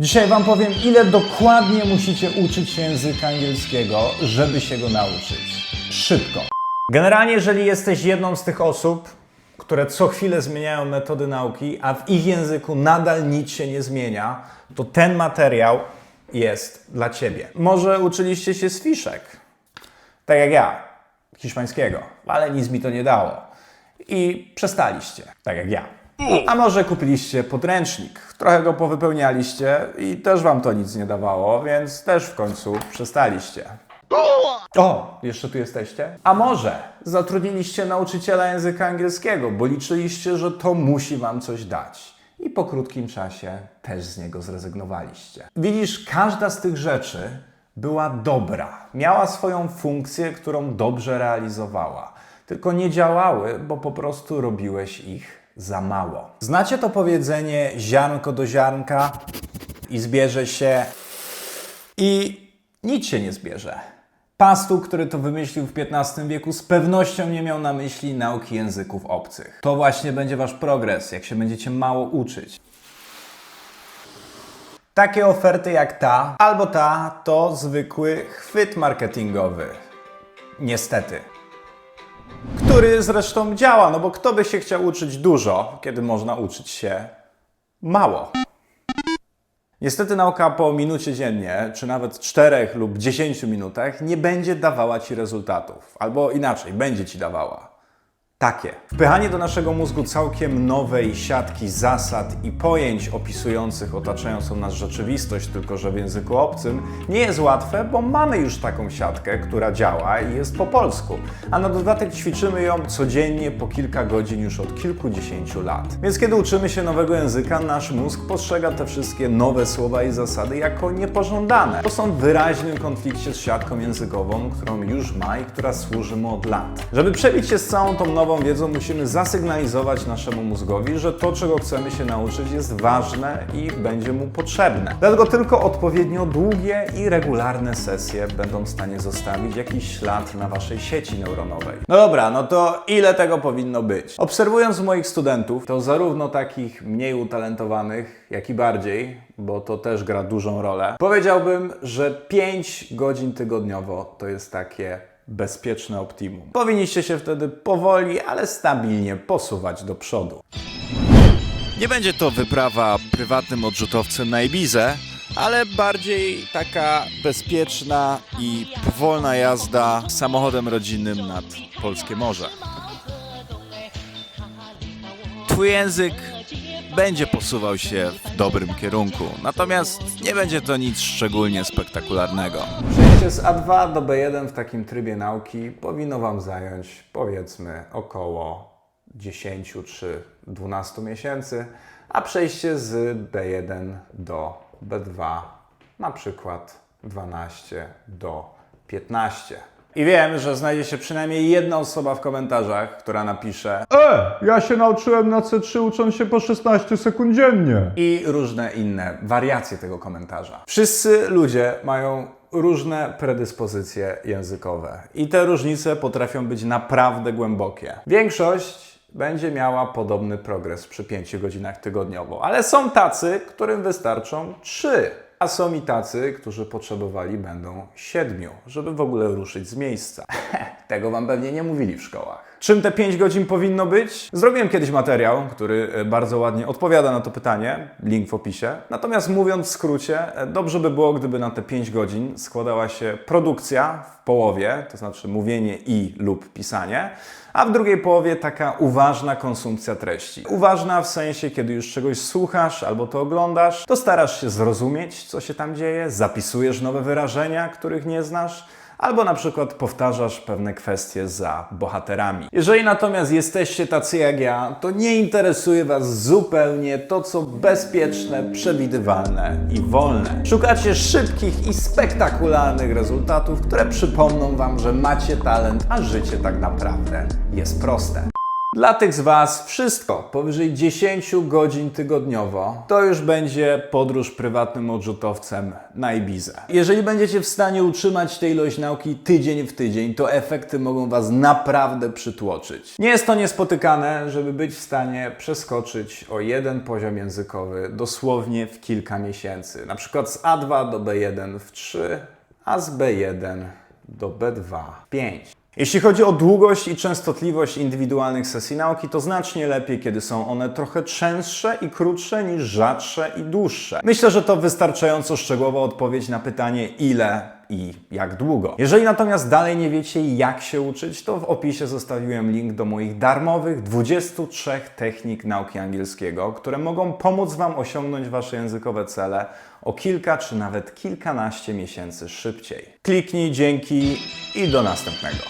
Dzisiaj Wam powiem, ile dokładnie musicie uczyć się języka angielskiego, żeby się go nauczyć. Szybko. Generalnie, jeżeli jesteś jedną z tych osób, które co chwilę zmieniają metody nauki, a w ich języku nadal nic się nie zmienia, to ten materiał jest dla Ciebie. Może uczyliście się z fiszek, tak jak ja, hiszpańskiego, ale nic mi to nie dało. I przestaliście, tak jak ja. A może kupiliście podręcznik, trochę go powypełnialiście i też wam to nic nie dawało, więc też w końcu przestaliście. O, jeszcze tu jesteście? A może zatrudniliście nauczyciela języka angielskiego, bo liczyliście, że to musi wam coś dać. I po krótkim czasie też z niego zrezygnowaliście. Widzisz, każda z tych rzeczy była dobra. Miała swoją funkcję, którą dobrze realizowała. Tylko nie działały, bo po prostu robiłeś ich za mało. Znacie to powiedzenie ziarnko do ziarnka i zbierze się i nic się nie zbierze. Pastu, który to wymyślił w XV wieku, z pewnością nie miał na myśli nauki języków obcych. To właśnie będzie wasz progres, jak się będziecie mało uczyć. Takie oferty jak ta albo ta to zwykły chwyt marketingowy. Niestety. Który zresztą działa, no bo kto by się chciał uczyć dużo, kiedy można uczyć się mało. Niestety nauka po minucie dziennie, czy nawet 4 lub 10 minutach nie będzie dawała Ci rezultatów. Albo inaczej, będzie Ci dawała. Takie. Wpychanie do naszego mózgu całkiem nowej siatki zasad i pojęć opisujących otaczającą nas rzeczywistość, tylko że w języku obcym, nie jest łatwe, bo mamy już taką siatkę, która działa i jest po polsku. A na dodatek ćwiczymy ją codziennie po kilka godzin już od kilkudziesięciu lat. Więc kiedy uczymy się nowego języka, nasz mózg postrzega te wszystkie nowe słowa i zasady jako niepożądane. To są w wyraźnym konflikcie z siatką językową, którą już ma i która służy mu od lat. Żeby przebić się z całą tą nową wiedzą, musimy zasygnalizować naszemu mózgowi, że to, czego chcemy się nauczyć, jest ważne i będzie mu potrzebne. Dlatego tylko odpowiednio długie i regularne sesje będą w stanie zostawić jakiś ślad na waszej sieci neuronowej. No dobra, no to ile tego powinno być? Obserwując moich studentów, to zarówno takich mniej utalentowanych, jak i bardziej, bo to też gra dużą rolę, powiedziałbym, że 5 godzin tygodniowo to jest takie bezpieczne optimum. Powinniście się wtedy powoli, ale stabilnie posuwać do przodu. Nie będzie to wyprawa prywatnym odrzutowcem na Ibizę, ale bardziej taka bezpieczna i powolna jazda samochodem rodzinnym nad polskie morze. Twój język będzie posuwał się w dobrym kierunku, natomiast nie będzie to nic szczególnie spektakularnego. Przejście z A2 do B1 w takim trybie nauki powinno Wam zająć powiedzmy około 10 czy 12 miesięcy, a przejście z B1 do B2 na przykład 12 do 15. I wiem, że znajdzie się przynajmniej jedna osoba w komentarzach, która napisze E, ja się nauczyłem na C3 ucząc się po 16 sekund dziennie. i różne inne wariacje tego komentarza. Wszyscy ludzie mają różne predyspozycje językowe i te różnice potrafią być naprawdę głębokie. Większość będzie miała podobny progres przy 5 godzinach tygodniowo, ale są tacy, którym wystarczą 3. A są i tacy, którzy potrzebowali będą siedmiu, żeby w ogóle ruszyć z miejsca. Tego wam pewnie nie mówili w szkołach. Czym te 5 godzin powinno być? Zrobiłem kiedyś materiał, który e, bardzo ładnie odpowiada na to pytanie, link w opisie. Natomiast mówiąc w skrócie, e, dobrze by było, gdyby na te 5 godzin składała się produkcja w połowie, to znaczy mówienie i lub pisanie, a w drugiej połowie taka uważna konsumpcja treści. Uważna w sensie, kiedy już czegoś słuchasz albo to oglądasz, to starasz się zrozumieć, co się tam dzieje, zapisujesz nowe wyrażenia, których nie znasz, albo na przykład powtarzasz pewne kwestie za bohaterami. Jeżeli natomiast jesteście tacy jak ja, to nie interesuje Was zupełnie to, co bezpieczne, przewidywalne i wolne. Szukacie szybkich i spektakularnych rezultatów, które przypomną Wam, że macie talent, a życie tak naprawdę jest proste. Dla tych z Was wszystko powyżej 10 godzin tygodniowo to już będzie podróż prywatnym odrzutowcem na Ibizę. Jeżeli będziecie w stanie utrzymać tę ilość nauki tydzień w tydzień, to efekty mogą Was naprawdę przytłoczyć. Nie jest to niespotykane, żeby być w stanie przeskoczyć o jeden poziom językowy dosłownie w kilka miesięcy. Na przykład z A2 do B1 w 3, a z B1 do B2 w 5. Jeśli chodzi o długość i częstotliwość indywidualnych sesji nauki, to znacznie lepiej, kiedy są one trochę częstsze i krótsze niż rzadsze i dłuższe. Myślę, że to wystarczająco szczegółowa odpowiedź na pytanie ile i jak długo. Jeżeli natomiast dalej nie wiecie jak się uczyć, to w opisie zostawiłem link do moich darmowych 23 technik nauki angielskiego, które mogą pomóc Wam osiągnąć Wasze językowe cele o kilka czy nawet kilkanaście miesięcy szybciej. Kliknij, dzięki i do następnego.